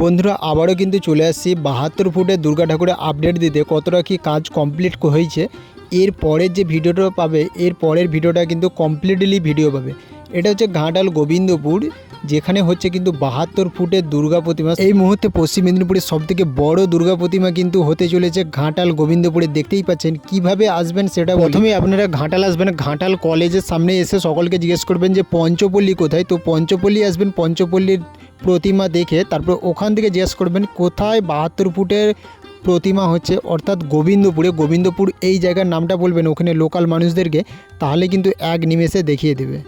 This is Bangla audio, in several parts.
বন্ধুরা, আবারও কিন্তু চলে আসছি বাহাত্তর ফুটে দুর্গা ঠাকুরের আপডেট দিতে, কতটা কি কাজ কমপ্লিট হয়েছে। এর পরের যে ভিডিওটা পাবে, এর পরের ভিডিওটা কিন্তু কমপ্লিটলি ভিডিও পাবে। এটা হচ্ছে ঘাটাল গোবিন্দপুর যেখানে হচ্ছে কিন্তু বাহাত্তর ফুটের দুর্গা প্রতিমা। এই মুহূর্তে পশ্চিম মেদিনীপুরের সবথেকে বড় দুর্গা প্রতিমা কিন্তু হতে চলেছে ঘাটাল গোবিন্দপুরে। দেখতেই পাচ্ছেন, কীভাবে আসবেন সেটা প্রথমে আপনারা ঘাটাল আসবেন, ঘাটাল কলেজের সামনে এসে সকলকে জিজ্ঞেস করবেন যে পঞ্চপল্লী কোথায়? তো পঞ্চপল্লী আসবেন, পঞ্চপল্লীর প্রতিমা দেখে তারপর ওখান থেকে জিজ্ঞেস করবেন কোথায় বাহাত্তর ফুটের প্রতিমা হচ্ছে, অর্থাৎ গোবিন্দপুরে। গোবিন্দপুর এই জায়গার নামটা বলবেন ওখানে লোকাল মানুষদেরকে, তাহলে কিন্তু এক নিমেষে দেখিয়ে দেবে।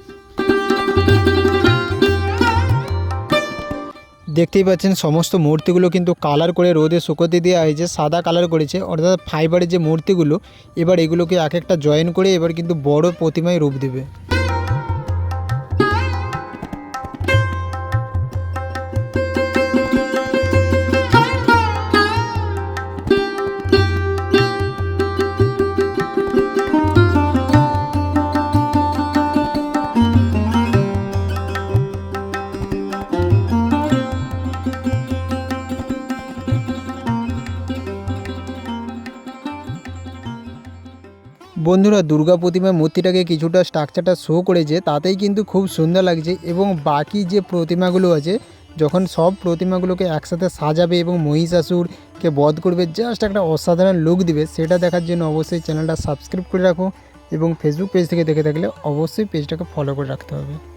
দেখতেই পাচ্ছেন, সমস্ত মূর্তিগুলো কিন্তু কালার করে রোদে শুকোতে দেওয়া হয়েছে, সাদা কালার করেছে। অর্থাৎ ফাইবারের যে মূর্তিগুলো, এবার এগুলোকে এক একটা জয়েন করে এবার কিন্তু বড় প্রতিমায় রূপ দেবে। বন্ধুরা, দুর্গা প্রতিমার মূর্তিটাকে কিছুটা স্ট্রাকচারটা শো করেছে, তাতেই কিন্তু খুব সুন্দর লাগছে এবং বাকি যে প্রতিমাগুলো আছে, যখন সব প্রতিমাগুলোকে একসাথে সাজাবে এবং মহিষাসুরকে বধ করবে জাস্ট একটা অসাধারণ লুক দিবে, সেটা দেখার জন্য অবশ্যই চ্যানেলটা সাবস্ক্রাইব করে রাখো এবং ফেসবুক পেজ থেকে দেখে থাকলে অবশ্যই পেজটাকে ফলো করে রাখতে হবে।